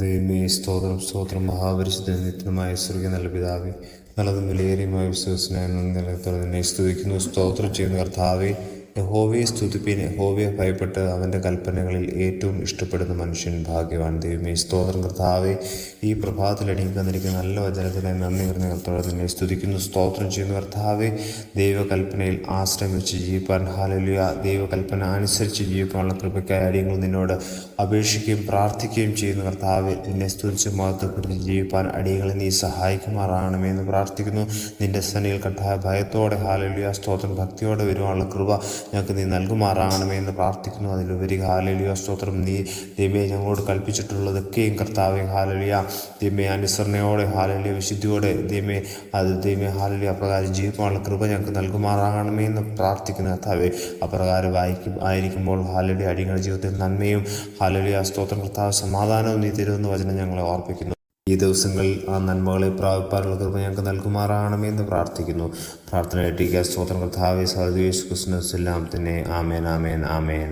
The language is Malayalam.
ദൈവമേ സ്തോത്രം സ്തോത്രം. മഹാപരിശുദ്ധ നിത്യമായ സ്വർഗീയ നല്ല പിതാവേ നല്ലതും വിലയേറിയമായ വിശ്വസനായ നിലത്തോടെ നിന്നെ സ്തുതിക്കുന്നു സ്തോത്രം ചെയ്യുന്ന കർത്താവെ. യഹോവയെ സ്തുതിപ്പിന് യഹോവയെ ഭയപ്പെട്ട് അവന്റെ കൽപ്പനകളിൽ ഏറ്റവും ഇഷ്ടപ്പെടുന്ന മനുഷ്യൻ ഭാഗ്യവാൻ ദൈവമേ. സ്തോത്രം കർത്താവെ ഈ പ്രഭാതത്തിൽ അണിയിക്കുന്നിരിക്കുന്ന നല്ല വചനത്തിനെ നന്ദി നിറഞ്ഞ കർത്താവ് നിന്നെ സ്തുതിക്കുന്നു. സ്തോത്രം ചെയ്യുന്ന കർത്താവെ. ദൈവകൽപ്പനയിൽ ആശ്രയം വെച്ച് ജീവിപ്പാൻ. ഹാലലുയ ദൈവകൽപ്പന അനുസരിച്ച് ജീവിക്കാനുള്ള കൃപയ്ക്കായ അടിയങ്ങൾ നിന്നോട് അപേക്ഷിക്കുകയും പ്രാർത്ഥിക്കുകയും ചെയ്യുന്ന കർത്താവെ. നിന്നെ സ്തുതിച്ച് മഹത്വപ്പെടുത്തി ജീവിപ്പാൻ അടിയങ്ങളെ നീ സഹായിക്കുമാറാകണമെന്ന് പ്രാർത്ഥിക്കുന്നു. നിന്റെ സന്നിയിൽ കട്ടായ ഭയത്തോടെ ഹാലലുയ സ്തോത്രം ഭക്തിയോടെ വരുവാനുള്ള കൃപ ഞങ്ങൾക്ക് നീ നൽകുമാറാകണമേ എന്ന് പ്രാർത്ഥിക്കുന്നു. അതിലുപരി ഹാലലിയ സ്തോത്രം. നീ ദൈവമേ ഞങ്ങളോട് കൽപ്പിച്ചിട്ടുള്ളതൊക്കെയും കർത്താവെ ഹാലലിയ. ദൈവമേ അനുസരണയോടെ ഹാലലിയ വിശുദ്ധിയോടെ ദൈവമേ അത് ദൈവമേ ഹാലലിയ അപ്രകാരം ജീവിക്കാനുള്ള കൃപ ഞങ്ങൾക്ക് നൽകുമാറാകണമേ എന്ന് പ്രാർത്ഥിക്കുന്നു കർത്താവെ. അപ്രകാരം വായിക്കും ആയിരിക്കുമ്പോൾ ഹാലലിയ അടിങ്ങളുടെ ജീവിതത്തിൽ നന്മയും ഹാലലിയ സ്തോത്രം കർത്താവ് സമാധാനവും നീ തരുമെന്ന് വചനം ഞങ്ങളെ ഓർപ്പിക്കുന്നു. ഈ ദിവസങ്ങളിൽ ആ നന്മകളെ പ്രാപിപ്പാനുള്ള കൃപ ഞങ്ങൾക്ക് നൽകുമാറാകണമേ എന്ന് പ്രാർത്ഥിക്കുന്നു. പ്രാർത്ഥന ഏറ്റിക്കുക സ്തോത്രം. കർത്താവെ ക്രിസ്മസ് ക്രിസ്തുനെല്ലാം തന്നെ ആമേൻ ആമേൻ ആമേൻ.